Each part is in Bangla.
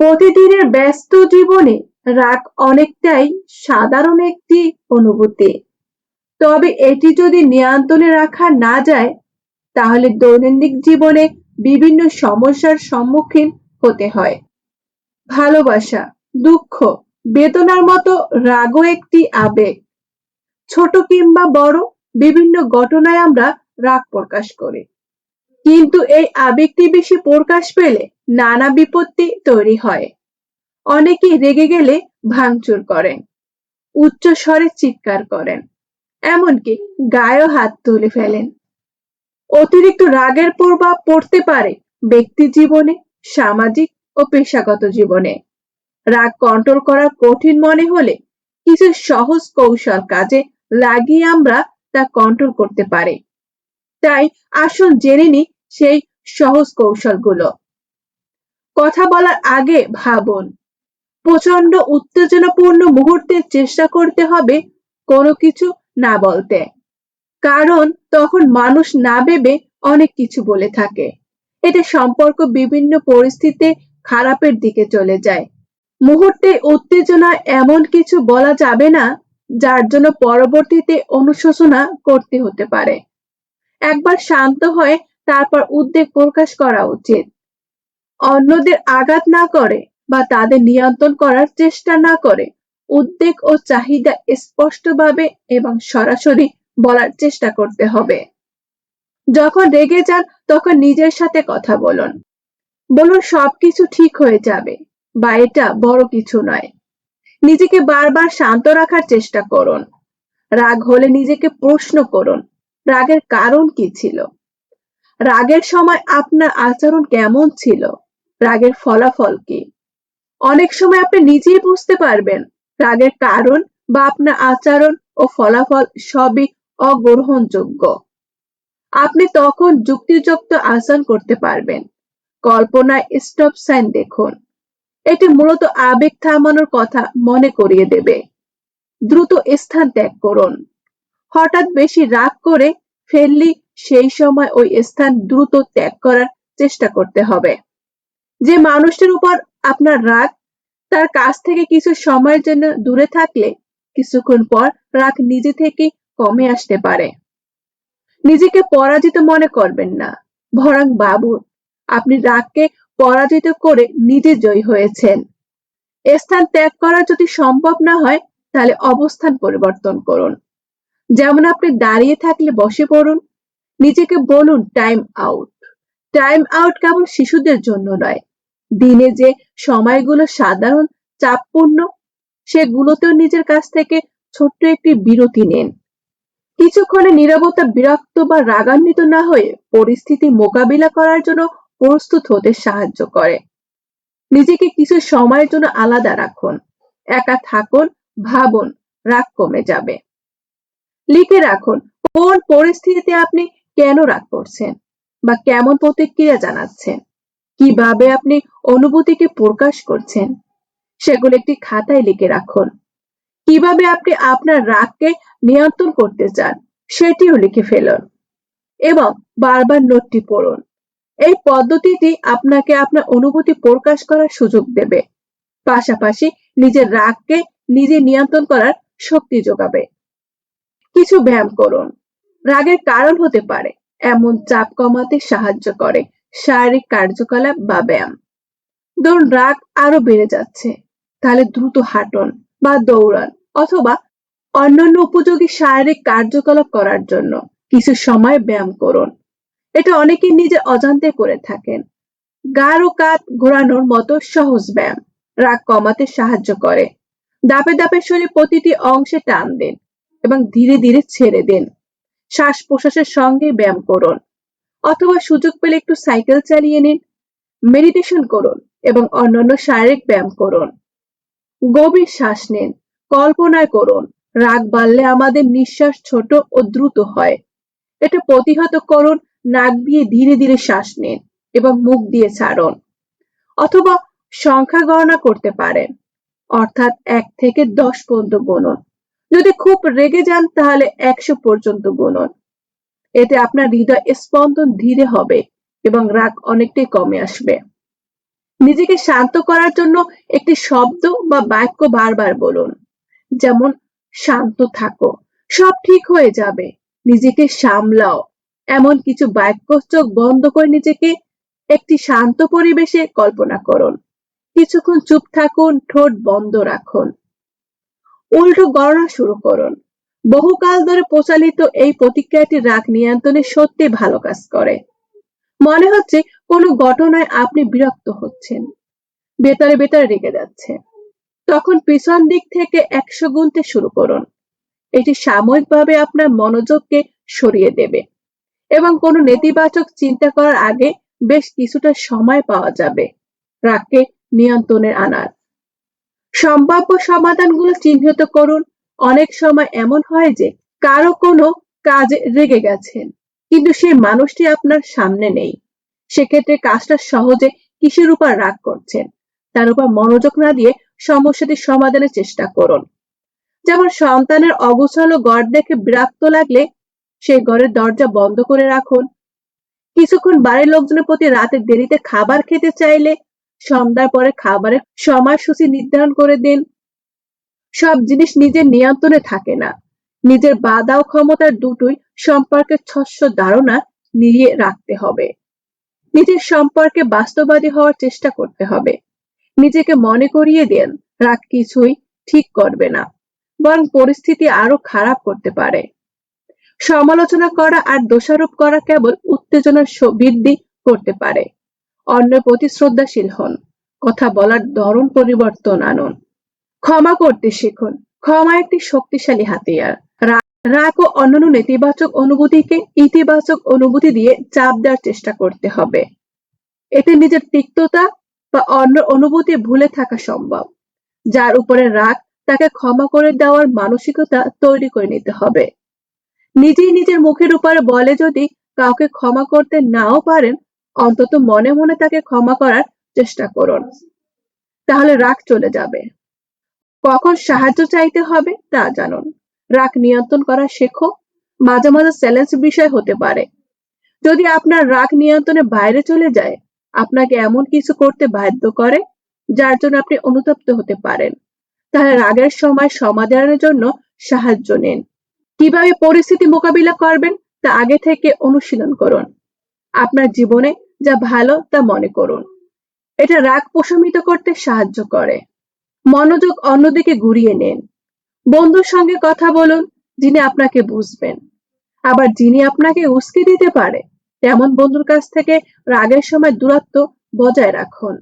প্রতিদিনের ব্যস্ত জীবনে রাগ অনেকটাই সাধারণ একটি অনুভূতি। তবে এটি যদি নিয়ন্ত্রণে রাখা না যায়, তাহলে দৈনন্দিন জীবনে বিভিন্ন সমস্যার সম্মুখীন হতে হয়। ভালোবাসা, দুঃখ, বেদনার মতো রাগও একটি আবেগ। ছোট কিংবা বড় বিভিন্ন ঘটনায় আমরা রাগ প্রকাশ করি। কিন্তু এই আবেগটি বেশি প্রকাশ পেলে নানা বিপত্তি তৈরি হয়। অনেকেই রেগে গেলে ভাঙচুর করেন, উচ্চ স্বরে চিৎকার করেন, এমনকি গায়েও হাত তুলে ফেলেন। অতিরিক্ত রাগের প্রভাব পড়তে পারে ব্যক্তি জীবনে, সামাজিক ও পেশাগত জীবনে। রাগ কন্ট্রোল করা কঠিন মনে হলে কিছু সহজ কৌশল কাজে লাগিয়ে আমরা তা কন্ট্রোল করতে পারি। তাই আসুন জেনে নি সেই সহজ কৌশলগুলো। কথা বলার আগে ভাবুন প্রচণ্ড উত্তেজনাপূর্ণ মুহূর্তে চেষ্টা করতে হবে কোনো কিছু না বলতে। কারণ তখন মানুষ না ভেবে অনেক কিছু বলে থাকে। এতে সম্পর্ক বিভিন্ন পরিস্থিতিতে খারাপের দিকে চলে যায়। মুহূর্তে উত্তেজনা এমন কিছু বলা যাবে না, যার জন্য পরবর্তীতে অনুশোচনা করতে হতে পারে। একবার শান্ত হয়ে তারপর উদ্বেগ প্রকাশ করা উচিত। অন্যদের আঘাত না করে বা তাদের নিয়ন্ত্রণ করার চেষ্টা না করে উদ্বেগ ও চাহিদা স্পষ্টভাবে এবং সরাসরি বলার চেষ্টা করতে হবে। যখন রেগে যান, তখন নিজের সাথে কথা বলুন। বলুন, সবকিছু ঠিক হয়ে যাবে বা এটা বড় কিছু নয়। নিজেকে বারবার শান্ত রাখার চেষ্টা করুন। রাগ হলে নিজেকে প্রশ্ন করুন। রাগের কারণ কি ছিল? রাগের সময় আপনার আচরণ কেমন ছিল? রাগের ফলাফল কি? অনেক সময় আপনি নিজেই বুঝতে পারবেন রাগের কারণ বা আপনার আচরণ ও ফলাফল সবই অগ্রহণযোগ্য। আপনি তখন যুক্তিযুক্ত আচরণ করতে পারবেন। কল্পনায় স্টপ সাইন দেখুন। এটি মূলত আবেগ থামানোর কথা মনে করিয়ে দেবে। দ্রুত স্থান ত্যাগ করুন। হঠাৎ বেশি রাগ করে ফেললি সেই সময় ওই স্থান দ্রুত ত্যাগ করার চেষ্টা করতে হবে। যে মানুষটির উপর আপনার রাগ, তার কাছ থেকে কিছু সময়ের জন্য দূরে থাকলে কিছুক্ষণ পর রাগ নিজে থেকে কমে আসতে পারে। নিজেকে পরাজিত মনে করবেন না, বরং বাবুন আপনি রাগকে পরাজিত করে নিজে জয়ী হয়েছেন। স্থান ত্যাগ করা যদি সম্ভব না হয়, তাহলে অবস্থান পরিবর্তন করুন। যেমন আপনি দাঁড়িয়ে থাকলে বসে পড়ুন, নিজেকে বলুন টাইম আউট টাইম আউট কেবল শিশুদের জন্য নয়, দিনে যে সময়গুলো সাধারণ চাপপূর্ণ, সেগুলোতেও নিজের কাছ থেকে ছোট্ট একটি বিরতি নেন। কিছুক্ষণে নিরবতা, বিরক্ত বা রাগান্বিত না হয়ে পরিস্থিতি মোকাবিলা করার জন্য প্রস্তুত হতে সাহায্য করে। নিজেকে কিছু সময়ের জন্য আলাদা রাখুন, একা থাকুন, ভাবুন, রাগ কমে যাবে। লিখে রাখুন, কোন পরিস্থিতিতে আপনি কেন রাগ করছেন বা কেমন প্রতিক্রিয়া জানাচ্ছেন? কীভাবে আপনি অনুভূতিকে প্রকাশ করছেন? সেগুলো একটি খাতায় লিখে রাখুন। কীভাবে আপনি আপনার রাগকে নিয়ন্ত্রণ করতে চান, সেটিও লিখে ফেলুন এবং বারবার নোটটি পড়ুন। এই পদ্ধতিটি আপনাকে আপনার অনুভূতি প্রকাশ করার সুযোগ দেবে। পাশাপাশি নিজের রাগকে নিজে নিয়ন্ত্রণ করার শক্তি যোগাবে। কিছু ব্যায়াম করুন। রাগের কারণ হতে পারে। এমন চাপ কমাতে সাহায্য করে শারীরিক কার্যকলাপ বা ব্যায়াম। ধরুন, রাগ আরও বেড়ে যাচ্ছে। তাহলে দ্রুত হাঁটুন বা দৌড়ান অথবা অন্যান্য উপযোগী শারীরিক কার্যকলাপ করার জন্য কিছু সময় ব্যায়াম করুন। এটা অনেকে নিজের অজান্তে করে থাকেন। গাঢ় কাত ঘোরানোর মতো সহজ ব্যায়াম। রাগ কমাতে সাহায্য করে। দাপে দাপে শরীর প্রতিটি অংশে টান দিন। এবং ধীরে ধীরে ছেড়ে দিন। শ্বাস প্রশ্বাসের সঙ্গে ব্যায়াম করুন, অথবা সুযোগ পেলে একটু সাইকেল চালিয়ে নিন, মেডিটেশন করুন এবং অন্যান্য শারীরিক ব্যায়াম করুন। গভীর শ্বাস নিন, কল্পনায় করুন, রাগ বাড়লে আমাদের নিঃশ্বাস ছোট ও দ্রুত হয়। এটা প্রতিহত করুন, নাক দিয়ে ধীরে ধীরে শ্বাস নিন এবং মুখ দিয়ে ছাড়ুন, অথবা সংখ্যা গণনা করতে পারেন, অর্থাৎ এক থেকে দশ পর্যন্ত গুনুন। যদি খুব রেগে যান, তাহলে একশো পর্যন্ত গুনুন। এতে আপনার হৃদয় স্পন্দন ধীরে হবে এবং রাগ অনেকটাই কমে আসবে। নিজেকে শান্ত করার জন্য একটি শব্দ বা বাক্য বারবার বলুন। যেমন, শান্ত থাকো, সব ঠিক হয়ে যাবে, নিজেকে সামলাও। এমন কিছু বাক্য চোখ বন্ধ করে নিজেকে একটি শান্ত পরিবেশে কল্পনা করুন। কিছুক্ষণ চুপ থাকুন, ঠোঁট বন্ধ রাখুন। উল্টো গণনা শুরু করুন। বহুকাল ধরে প্রচালিত এই প্রতিক্রিয়াটি রাগ নিয়ন্ত্রণে সত্যি ভালো কাজ করে। মনে হচ্ছে কোনো ঘটনায় আপনি বিরক্ত হচ্ছেন। বেতারে বেতারে রেগে যাচ্ছে। তখন পিছন দিক থেকে একশো গুনতে শুরু করুন। এটি সাময়িকভাবে আপনার মনোযোগকে সরিয়ে দেবে এবং কোনো নেতিবাচক চিন্তা করার আগে বেশ কিছুটা সময় পাওয়া যাবে রাগকে নিয়ন্ত্রণে আনার। সম্ভাব্য সমাধানগুলো চিহ্নিত করুন। অনেক সময় এমন হয় যে কারও কোনো কাজে রেগে গেছেন কিন্তু সেই মানুষটি আপনার সামনে নেই। সেক্ষেত্রে কাজটা সহজে কিসের উপর রাগ করছেন? তার উপর মনোযোগ না দিয়ে সমস্যাটি সমাধানের চেষ্টা করুন। যেমন সন্তানের অগোছালো গড় দেখে বিরক্ত লাগলে সেই ঘরের দরজা বন্ধ করে রাখুন। কিছুক্ষণ বাড়ির লোকজনের প্রতি রাতে দেরিতে খাবার খেতে চাইলে সন্ধ্যার পরে খাবারের সময়সূচি নির্ধারণ করে দিন। সব জিনিস নিজের নিয়ন্ত্রণে থাকে না। নিজের বাধা ও ক্ষমতার দুটোই সম্পর্কে স্বচ্ছ ধারণা নিয়ে রাখতে হবে। নিজের সম্পর্কে বাস্তববাদী হওয়ার চেষ্টা করতে হবে। নিজেকে মনে করিয়ে দেন, রাগ কিছুই ঠিক করবে না, বরং পরিস্থিতি আরও খারাপ করতে পারে। সমালোচনা করা আর দোষারোপ করা কেবল উত্তেজনার বৃদ্ধি করতে পারে। অন্যের প্রতি শ্রদ্ধাশীল হন। কথা বলার ধরন পরিবর্তন আনুন। ক্ষমা করতে শিখুন। ক্ষমা একটি শক্তিশালী হাতিয়ার। রাগ ও অন্যান্য নেতিবাচক অনুভূতিকে ইতিবাচক অনুভূতি দিয়ে চাপ দেওয়ার চেষ্টা করতে হবে। এতে নিজের তিক্ততা বা অন্য অনুভূতি ভুলে থাকা সম্ভব। যার উপরে রাগ, তাকে ক্ষমা করে দেওয়ার মানসিকতা তৈরি করে নিতে হবে। নিজেই নিজের মুখের উপরে বলে যদি কাউকে ক্ষমা করতে নাও পারেন অন্তত মনে মনে তাকে ক্ষমা করার চেষ্টা করুন। তাহলে রাগ চলে যাবে। কখন সাহায্য চাইতে হবে তা জানুন। রাগ নিয়ন্ত্রণ করা শেখো। মাঝে মাঝে চ্যালেঞ্জ বিষয় হতে পারে। যদি আপনার রাগ নিয়ন্ত্রণের বাইরে চলে যায়, আপনাকে এমন কিছু করতে বাধ্য করে, যার জন্য আপনি অনুতপ্ত হতে পারেন। তাহলে রাগের সময় সমাধানের জন্য সাহায্য নিন। কীভাবে পরিস্থিতি মোকাবিলা করবেন তা আগে থেকে অনুশীলন করুন। আপনার জীবনে যা ভালো তা মনে করুন। এটা রাগ প্রশমিত করতে সাহায্য করে। মনোযোগ অন্যদিকে ঘুরিয়ে নিন। বন্ধুর সঙ্গে কথা বলুন, যিনি আপনাকে বুঝবেন। আবার যিনি আপনাকে উস্কে দিতে পারে, তেমন বন্ধুর কাছ থেকে রাগের সময় দূরত্ব বজায় রাখুন।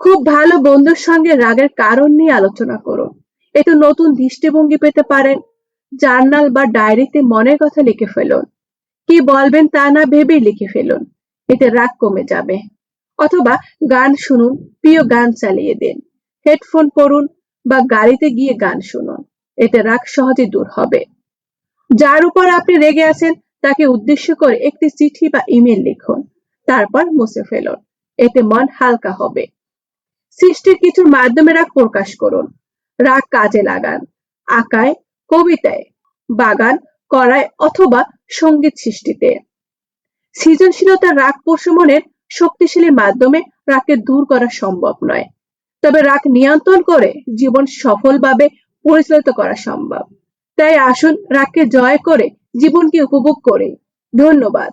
খুব ভালো বন্ধুর সঙ্গে রাগের কারণ নিয়ে আলোচনা করুন। এতে নতুন দৃষ্টিভঙ্গি পেতে পারেন। জার্নাল বা ডায়েরিতে মনের কথা লিখে ফেলুন। কি বলবেন তা না ভেবেই লিখে ফেলুন। এতে রাগ কমে যাবে। অথবা গান শুনুন, প্রিয় গান চালিয়ে দিন। হেডফোন পরুন বা গাড়িতে গিয়ে গান শুনুন। এতে রাগ সহজে দূর হবে। যার উপর আপনি রেগে আছেন, তাকে উদ্দেশ্য করে একটি চিঠি বা ইমেল লিখুন। তারপর মুছে ফেলুন। এতে মন হালকা হবে। সৃষ্টির কিছুর মাধ্যমে রাগ প্রকাশ করুন। রাগ কাজে লাগান। আঁকায়, কবিতায়, বাগান, করায় অথবা সংগীত সৃষ্টিতে। সৃজনশীলতা রাগ প্রশমনের শক্তিশালী মাধ্যমে রাগকে দূর করা সম্ভব নয়। তবে রাগ নিয়ন্ত্রণ করে জীবন সফলভাবে পরিচালিত করা সম্ভব। তাই আসুন রাগকে জয় করে জীবনকে উপভোগ করে। ধন্যবাদ।